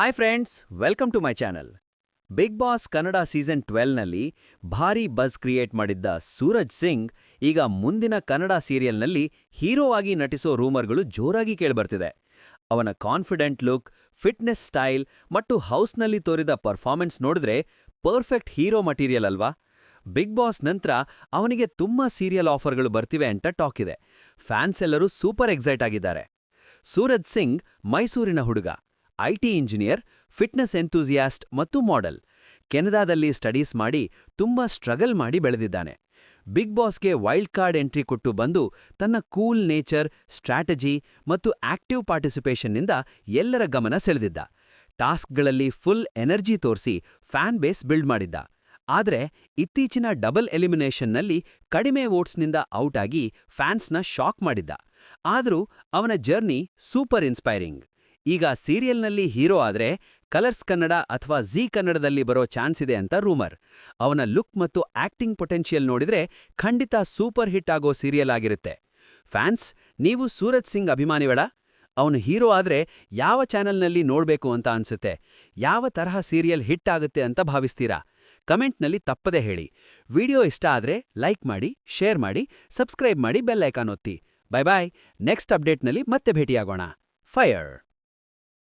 Hi friends welcome to my channel big boss Kannada season ಟ್ವೆಲ್ನಲ್ಲಿ ಭಾರೀ buzz create ಮಾಡಿದ್ದ ಸೂರಜ್ ಸಿಂಗ್ ಈಗ ಮುಂದಿನ ಕನ್ನಡ ಸೀರಿಯಲ್ನಲ್ಲಿ ಹೀರೋ ಆಗಿ ನಟಿಸೋ ರೂಮರ್ಗಳು ಜೋರಾಗಿ ಕೇಳಿಬರ್ತಿದೆ. ಅವನ ಕಾನ್ಫಿಡೆಂಟ್ ಲುಕ್ ಫಿಟ್ನೆಸ್ ಸ್ಟೈಲ್ ಮತ್ತು ಹೌಸ್ನಲ್ಲಿ ತೋರಿದ ಪರ್ಫಾರ್ಮೆನ್ಸ್ ನೋಡಿದ್ರೆ ಪರ್ಫೆಕ್ಟ್ ಹೀರೋ ಮಟೀರಿಯಲ್ ಅಲ್ವಾ? ಬಿಗ್ ಬಾಸ್ ನಂತರ ಅವನಿಗೆ ತುಂಬಾ ಸೀರಿಯಲ್ ಆಫರ್ಗಳು ಬರ್ತಿವೆ ಅಂತ ಟಾಕ್ ಇದೆ. ಫ್ಯಾನ್ಸ್ ಎಲ್ಲರೂ ಸೂಪರ್ ಎಕ್ಸೈಟ್ ಆಗಿದ್ದಾರೆ. ಸೂರಜ್ ಸಿಂಗ್ ಮೈಸೂರಿನ ಹುಡುಗ. ಐಟಿ ಇಂಜಿನಿಯರ್, ಫಿಟ್ನೆಸ್ ಎಂಥೂಸಿಯಾಸ್ಟ್ ಮತ್ತು ಮಾಡೆಲ್. ಕೆನಡಾದಲ್ಲಿ ಸ್ಟಡೀಸ್ ಮಾಡಿ ತುಂಬಾ ಸ್ಟ್ರಗಲ್ ಮಾಡಿ ಬೆಳೆದಿದ್ದಾನೆ. ಬಿಗ್ ಬಾಸ್ಗೆ ವೈಲ್ಡ್ ಕಾರ್ಡ್ ಎಂಟ್ರಿ ಕೊಟ್ಟು ಬಂದು ತನ್ನ ಕೂಲ್ ನೇಚರ್, ಸ್ಟ್ರಾಟಜಿ ಮತ್ತು ಆಕ್ಟಿವ್ ಪಾರ್ಟಿಸಿಪೇಷನ್ನಿಂದ ಎಲ್ಲರ ಗಮನ ಸೆಳೆದಿದ್ದ. ಟಾಸ್ಕ್ಗಳಲ್ಲಿ ಫುಲ್ ಎನರ್ಜಿ ತೋರಿಸಿ ಫ್ಯಾನ್ ಬೇಸ್ ಬಿಲ್ಡ್ ಮಾಡಿದ್ದ. ಆದರೆ ಇತ್ತೀಚಿನ ಡಬಲ್ ಎಲಿಮಿನೇಷನ್ನಲ್ಲಿ ಕಡಿಮೆ ವೋಟ್ಸ್ನಿಂದ ಔಟ್ ಆಗಿ ಫ್ಯಾನ್ಸ್ನ ಶಾಕ್ ಮಾಡಿದ್ದ. ಆದರೂ ಅವನ ಜರ್ನಿ ಸೂಪರ್ ಇನ್ಸ್ಪೈರಿಂಗ್. ಈಗ ಸೀರಿಯಲ್ನಲ್ಲಿ ಹೀರೋ ಆದ್ರೆ ಕಲರ್ಸ್ ಕನ್ನಡ ಅಥವಾ ಝೀ ಕನ್ನಡದಲ್ಲಿ ಬರೋ ಚಾನ್ಸ್ ಇದೆ ಅಂತ ರೂಮರ್. ಅವನ ಲುಕ್ ಮತ್ತು ಆಕ್ಟಿಂಗ್ ಪೊಟೆನ್ಷಿಯಲ್ ನೋಡಿದ್ರೆ ಖಂಡಿತ ಸೂಪರ್ ಹಿಟ್ ಆಗೋ ಸೀರಿಯಲ್ ಆಗಿರುತ್ತೆ. ಫ್ಯಾನ್ಸ್, ನೀವು ಸೂರಜ್ ಸಿಂಗ್ ಅಭಿಮಾನಿಗಳ ಅವನು ಹೀರೋ ಆದ್ರೆ ಯಾವ ಚಾನೆಲ್ನಲ್ಲಿ ನೋಡ್ಬೇಕು ಅಂತ ಅನ್ಸುತ್ತೆ? ಯಾವ ತರಹ ಸೀರಿಯಲ್ ಹಿಟ್ ಆಗುತ್ತೆ ಅಂತ ಭಾವಿಸ್ತೀರಾ? ಕಮೆಂಟ್ನಲ್ಲಿ ತಪ್ಪದೆ ಹೇಳಿ. ವಿಡಿಯೋ ಇಷ್ಟ ಆದ್ರೆ ಲೈಕ್ ಮಾಡಿ, ಶೇರ್ ಮಾಡಿ, ಸಬ್ಸ್ಕ್ರೈಬ್ ಮಾಡಿ ಬೆಲ್ ಐಕಾನ್ ಒತ್ತಿ. Bye bye. ನೆಕ್ಸ್ಟ್ ಅಪ್ಡೇಟ್ನಲ್ಲಿ ಮತ್ತೆ ಭೇಟಿಯಾಗೋಣ. ಫೈರ್!